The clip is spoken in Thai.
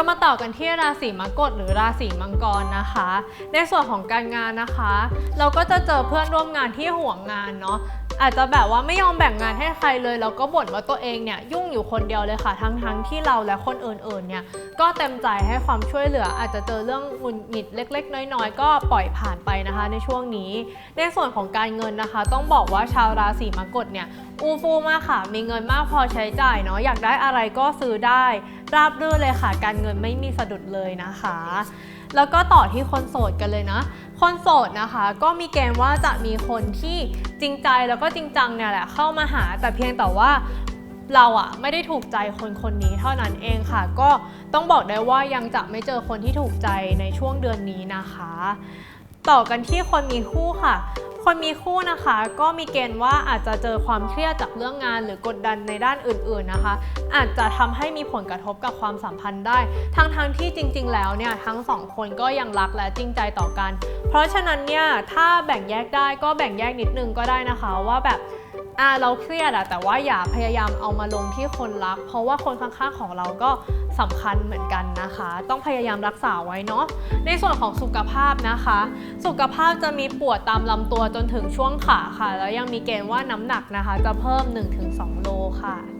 เรามาต่อกันที่ราศีมกฎหรือราศีมังกรนะคะ ในส่วนของการงานนะคะ เราก็จะเจอเพื่อนร่วมงานที่ห่วงงานเนาะ อาจจะแบบว่าไม่ยอมแบ่งงานให้ใครเลยแล้วก็บ่นว่าตัวเองเนี่ยยุ่งอยู่คนเดียวเลยค่ะ ทั้งทั้งที่เราและคนอื่นๆเนี่ยก็เต็มใจให้ความช่วยเหลือ อาจจะเจอเรื่องหงุดหงิดเล็ก ๆ น้อยๆ ก็ปล่อยผ่านไปนะคะในช่วงนี้ ในส่วนของการเงินนะคะ ต้องบอกว่าชาวราศีมกฎเนี่ยอูฟูมากค่ะ มีเงินมากพอใช้จ่ายเนาะอยากได้อะไรก็ซื้อได้ ราบรื่นเลยค่ะ การเงินไม่มีสะดุดเลยนะคะ แล้วก็ต่อที่คนโสดกันเลยนะ คนโสดนะคะ ก็มีเกณฑ์ว่าจะมีคนที่จริงใจแล้วก็จริงจังเนี่ยแหละเข้ามาหาแต่เพียงแต่ว่าเราอะไม่ได้ถูกใจคนคนนี้เท่านั้นเองค่ะ ก็ต้องบอกได้ว่ายังจะไม่เจอคนที่ถูกใจในช่วงเดือนนี้นะคะ ต่อกันที่คนมีคู่ค่ะ คนมีคู่นะคะ ก็มีเกณฑ์ว่าอาจจะเจอความเครียดจากเรื่องงาน หรือกดดันในด้านอื่นๆนะคะ อาจจะทำให้มีผลกระทบกับความสัมพันธ์ได้ ทั้งๆที่จริง ๆ แล้วเนี่ยทั้งสองคนก็ยังรักและจริงใจต่อกัน เพราะฉะนั้นเนี่ยถ้าแบ่งแยกได้ก็แบ่งแยกนิดนึงก็ได้นะคะว่าแบบ อ่าเราเครียดอะแต่ว่าอย่าพยายามเอามาลงที่คนรัก เพราะว่าคนข้างๆของเราก็สำคัญเหมือนกันนะคะ ต้องพยายามรักษาไว้เนาะในส่วนของสุขภาพนะคะ สุขภาพจะมีปวดตามลำตัวจนถึงช่วงขาค่ะ แล้วยังมีเกณฑ์ว่าน้ำหนักนะคะ จะเพิ่ม 1-2 โลค่ะ